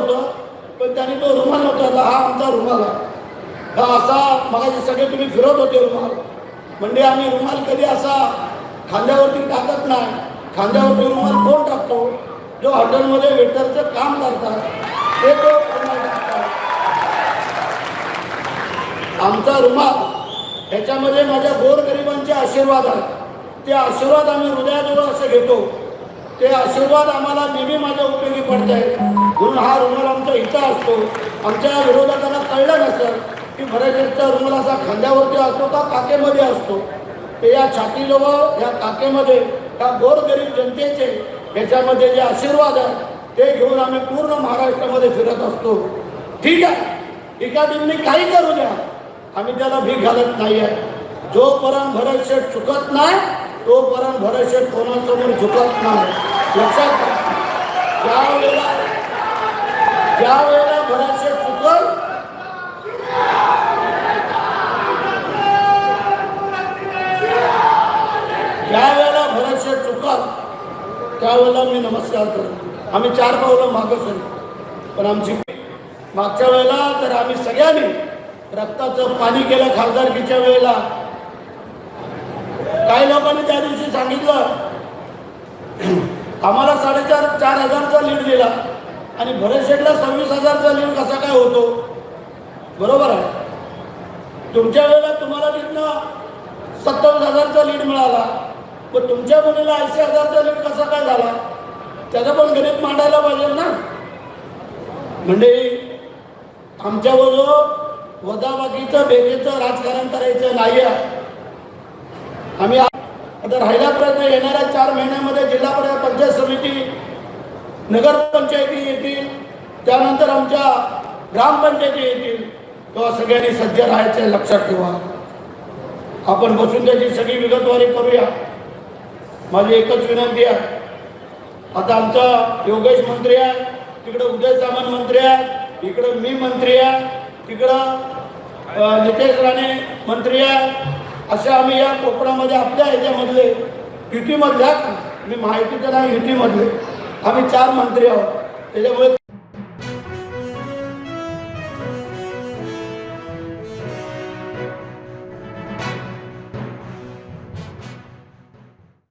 होतं पण त्याने तो रुमाल नव्हता हा आमचा रुमाल आहे. हा असा मगाशी सगळे तुम्ही फिरत होते रुमाल. म्हणजे आम्ही रुमाल कधी असा खांद्यावरती टाकत नाही. खांद्यावरती रुमाल कोण टाकतो? जो हॉटेलमध्ये वेटरचं काम करतात. ते तो रुमाल टाकतात आमचा रुमाल ह्याच्यामध्ये माझ्या गोरगरिबांचे आशीर्वाद आहेत. ते आशीर्वाद आम्ही हृदयाजवळ असे घेतो. ते आशीर्वाद आम्हाला नेहमी माझ्या उपयोगी पडत आहेत. म्हणून हा रुमाल आमचा इथं असतो. आमच्या विरोधकांना कळलं नसेल की भरतचा रुमाल असा खांद्यावरती असतो का काकेमध्ये असतो. ते या छातीजवळ या काकेमध्ये या गोरगरीब जनतेचे ह्याच्यामध्ये जे आशीर्वाद आहेत ते घेऊन आम्ही पूर्ण महाराष्ट्रामध्ये फिरत असतो. ठीक आहे. एखादींनी काही करू द्या. आम्ही त्याला भीक घालत नाही आहे जोपर्यंत भरत शेठ चुकत नाही तोपर्यंत भरत शेठ कोणासमोर झुकत नाही. लक्षात ज्या वेळेला ज्या वेळेला भरत चुकल ज्या वेळेला भरत चुकल त्यावेळेला मी नमस्कार करतो आम्ही चार पावलं मागं सर पण आमची मागच्या वेळेला तर आम्ही सगळ्यांनी रक्ताचं पाणी केलं खासदारकीच्या वेळेला. काही लोकांनी त्या दिवशी सांगितलं आम्हाला साडेचार चार हजारचा लीड दिला. आणि भरेशेठला सव्वीस हजारचा लीड कसा काय होतो? बरोबर आहे. तुमच्या वेळेला तुम्हाला तिथनं सत्तावीस हजारचा लीड मिळाला. पण तुमच्या मुलीला ऐंशी हजारचा लीड कसा काय झाला? त्याचा पण गणित मांडायला पाहिजे ना. म्हणजे आमच्याबरोबर वजाबाकीचं बेगेचं राजकारण करायचं नाही आहे आम्ही आता राहिला प्रयत्न येणाऱ्या चार महिन्यामध्ये जिल्हा नगरपंचायती येतील त्यानंतर आमच्या ग्रामपंचायती येतील. तेव्हा सगळ्यांनी सज्ज राहायचं आहे, लक्षात ठेवा. आपण बसून त्याची सगळी विगतवारी करूया. माझी एकच विनंती आहे. आता आमचा योगेश मंत्री आहे तिकडं उदय सामंत मंत्री आहे इकडं मी मंत्री आहे तिकडं नितेश राणे मंत्री आहे. असे आम्ही या कोकणामध्ये आपल्या ह्याच्यामधले युतीमधल्या मी माहिती तर नाही युतीमधले. आम्ही चार मंत्री आहोत. त्याच्यामुळे